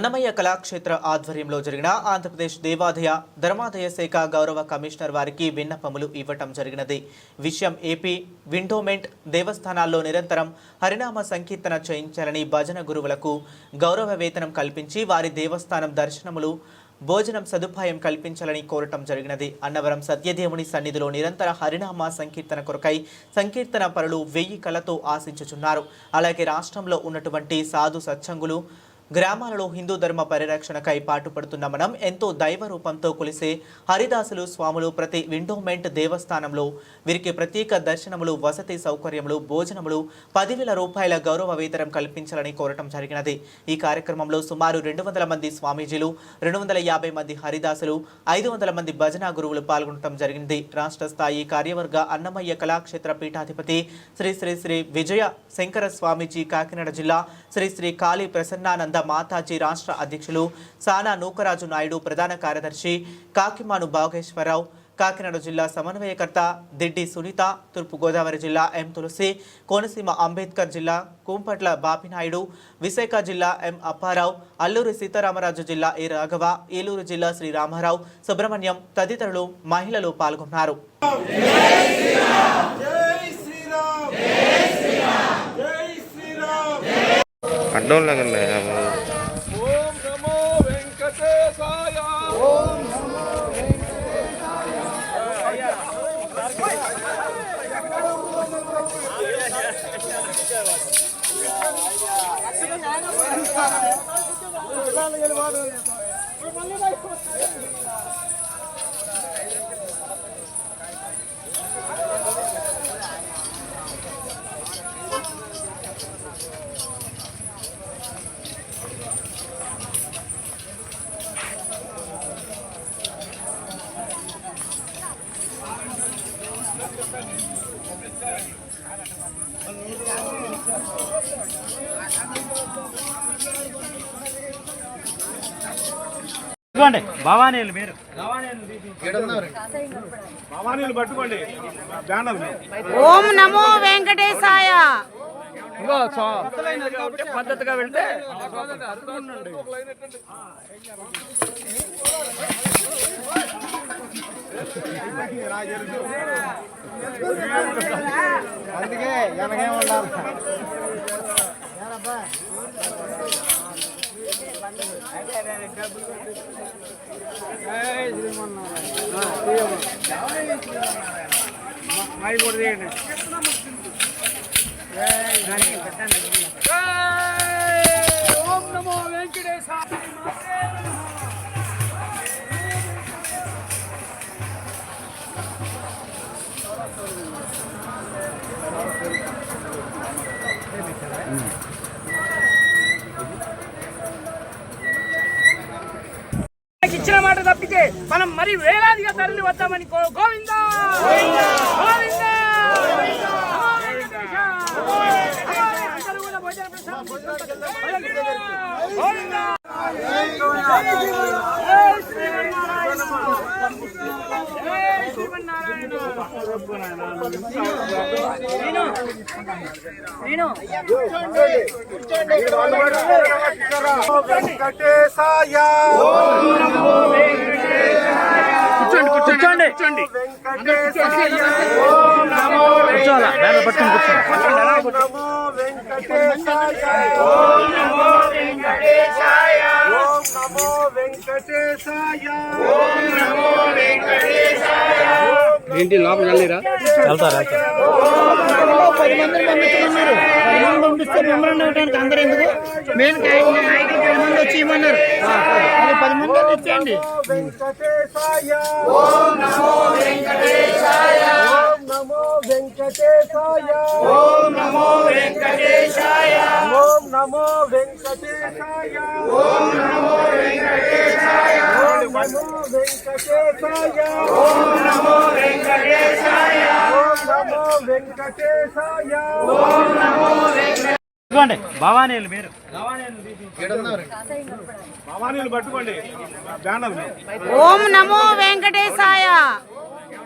అన్నమయ్య కళాక్షేత్ర ఆధ్వర్యంలో జరిగిన ఆంధ్రప్రదేశ్ దేవాదయ ధర్మాదయ శాఖ గౌరవ కమిషనర్ వారికి విన్నపములు ఇవ్వటం జరిగినది. విషయం ఏపీ విండోమెంట్ దేవస్థానాల్లో నిరంతరం హరినామ సంకీర్తన చేయించాలని భజన గురువులకు గౌరవ వేతనం కల్పించి వారి దేవస్థానం దర్శనములు భోజనం సదుపాయం కల్పించాలని కోరటం జరిగినది. అన్నవరం సత్యదేవుని సన్నిధిలో నిరంతర హరినామ సంకీర్తన కొరకై సంకీర్తన పరులు వెయ్యి కళతో ఆశించుచున్నారు. అలాగే రాష్ట్రంలో ఉన్నటువంటి సాధు సత్సంగులు గ్రామాలలో హిందూ ధర్మ పరిరక్షణకై పాటుపడుతున్న మనం ఎంతో దైవ రూపంతో కొలిసే హరిదాసులు స్వాములు ప్రతి విండోమెంట్ దేవస్థానంలో వీరికి ప్రత్యేక దర్శనములు వసతి సౌకర్యములు భోజనములు పదివేల రూపాయల గౌరవ వేతనం కల్పించాలని కోరటం జరిగినది. ఈ కార్యక్రమంలో సుమారు రెండు వందల మంది స్వామీజీలు రెండు వందల యాభై మంది హరిదాసులు ఐదు వందల మంది భజన గురువులు పాల్గొనడం జరిగింది. రాష్ట్ర స్థాయి కార్యవర్గ అన్నమయ్య కళాక్షేత్ర పీఠాధిపతి శ్రీ శ్రీ శ్రీ విజయ శంకర స్వామీజీ కాకినాడ జిల్లా శ్రీ శ్రీ కాళీ ప్రసన్నానంద మాతాజీ రాష్ట్ర అధ్యక్షులు సానా నూకరాజు నాయుడు ప్రధాన కార్యదర్శి కాకిమాను భాగేశ్వరరావు కాకినాడ జిల్లా సమన్వయకర్త దిడ్డి సునీత తూర్పుగోదావరి జిల్లా ఎం తులసి కోనసీమ అంబేద్కర్ జిల్లా కుంపట్ల బాపినాయుడు విశాఖ జిల్లా ఎం అప్పారావు అల్లూరి సీతారామరాజు జిల్లా ఏ రాఘవ ఏలూరు జిల్లా శ్రీ రామారావు సుబ్రహ్మణ్యం తదితరులు మహిళలు పాల్గొన్నారు. జై శ్రీరామ్! జై శ్రీరామ్! జై శ్రీరామ్! అడ్డం எழுவாது భవానీలు మీరు. భవానీలు పట్టుకోండి. బ్యానర్ ఓం నమో వెంకటేశాయ. పద్ధతిగా వెళ్తే అందుకే వెనకే ఉండాలి. మై కూడా తీయండి ఓం నమో వెంకటేశాయ మణి గోవింద గోవింద కట్టేసాయా కూర్చోండి కూర్చోండి కూర్చోండి. కూర్చోాలా బ్యానర్ పట్టుకొని కూర్చోండి. ఓం నమో వెంకటేశాయ. ఏంటి లోపల వెళ్ళిరా వెళ్తారా పది మందిని పంపించమన్నారు పది మంది పంపిస్తే మెమరాండం ఇవ్వడానికి అందరూ ఎందుకు మెయిన్ ఐదు పది మంది వచ్చి ఇవ్వమన్నారు మరి పది మంది అయితే ఇచ్చేయండి వెంకటేశాయ ఓం నమో వెంకటేశాయ. ఓం నమో వెంకటేశాయ. ఓం నమో వెంకటేశాయ ఓం నమో వెంకటేశాయ ఓం నమో వెంకటేశాయ ఓం నమో ఇదిగోండి భవానీలు మీరు. భవానీలు పట్టుకోండి. ఓం నమో వెంకటేశాయ.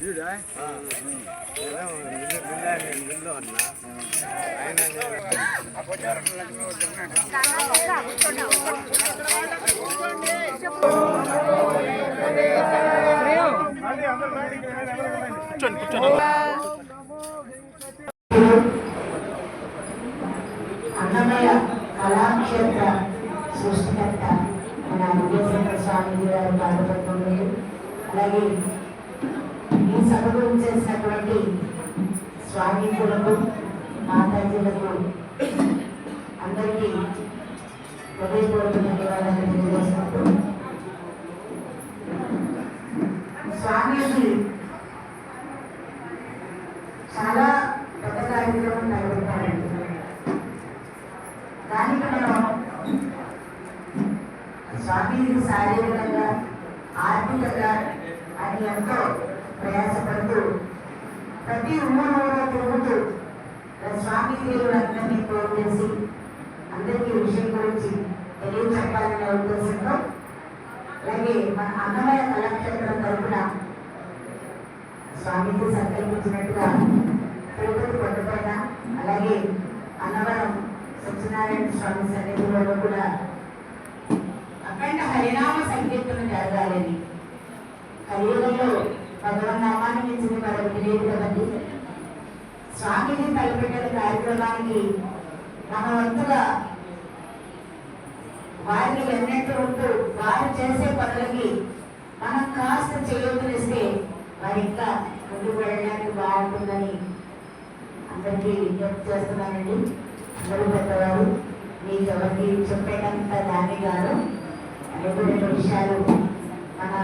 వెంకటేశాయ అన్నమయ్య కళాక్షేత్ర సృష్టికర్త మన విజయశంకర స్వామి గారు బాధపడుతుంది అలాగే ఈ సభకు చేసినటువంటి స్వామీజులకు మాతాజీలకు అందరికీ హృదయపూర్వక ధన్యవాదాలు తెలియజేసినట్టు స్వామీజీ చాలా పెద్ద కార్యక్రమం నడుపుతారండి దానికి మనం స్వామీజీకి శారీరకంగా ఆర్థికంగా అని ఎంతో ప్రయాసపడుతూ ప్రతి ఊరు తిరుగుతూ స్వామి స్వామీజీలందరినీ పోగు చేసి అందరికీ విషయం గురించి తెలియచెప్పాలనే ఉద్దేశంతో అలాగే మన అన్నమయ కళాక్షేత్రం తరఫున స్వామికి సంకల్పించినట్టుగా తిరుపతి కొండపైన అలాగే అన్నవరం సత్యనారాయణ స్వామి సన్నిధిలో కూడా అఖండ హరినామ సంకీర్తన జరగాలని కలియుగంలో భగవన్నామాన్ని మించిన మరొకటి లేదు కదండి స్వామిజీ తలపెట్టిన కార్యక్రమానికి మన వంతుగా వారిని ఎన్నట్టు ఉంటూ వారు చేసే పనులకి మనం కాస్త చేయొద్దునిస్తే వారి ఇంకా ముందుకు వెళ్ళడానికి బాగుంటుందని అందరికీ విజ్ఞప్తి చేస్తున్నానండి. అందరూ పెద్దవారు మీకు ఎవరికి చెప్పేటంత దాని గారు రెండు రెండు విషయాలు మన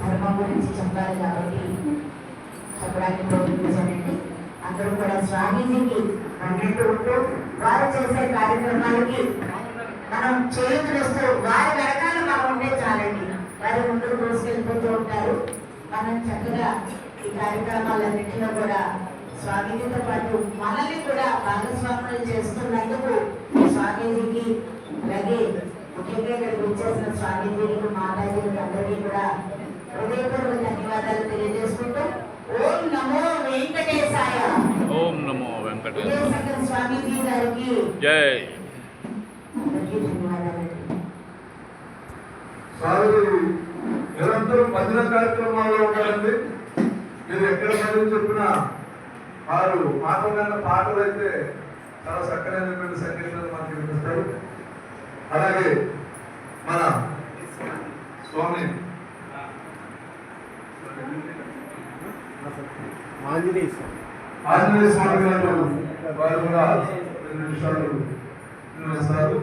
ధర్మం గురించి చెప్పాలి కాబట్టి చెప్పడానికి ప్రయత్నించానండి అందరూ కూడా స్వామీజీకి అన్నట్టు ఉంటూ వారు చేసే కార్యక్రమాలకి మనం చేతులు వస్తూ వారి వెనకాల మనం ఉంటే చాలండి. వారి ముందుకు దూసుకెళ్ళిపోతూ ఉంటారు. మనం చక్కగా ఈ కార్యక్రమాలన్నింటిలో కూడా స్వామీజీతో పాటు మనల్ని కూడా భాగస్వాములు చేస్తున్నందుకు స్వామీజీకి అలాగే ముఖ్యంగా ఇక్కడికి వచ్చేసిన స్వామీజీలకు మాతాజీలకు అందరికీ కూడా హృదయపూర్వక ధన్యవాదాలు తెలియజేసుకుంటూ ఓం నమో వెంకటేశాయ ఓం నమో వెంకటేశ్వర విజయశంకర్ స్వామీజీ గారికి జై అందరికీ ధన్యవాదాలండి స్వామి నిరంతరం భజన కార్యక్రమాల్లో ఉంటారండి మీరు ఎక్కడ పని చెప్పినా వారు మాటలన్న పాటలు అయితే చాలా చక్కనైనటువంటి సంగీతాలు మనకి వినిపిస్తారు అలాగే మన స్వామి ఆంజనేయ స్వామి గారు వారు కూడా రెండు నిమిషాలు నిర్వహిస్తారు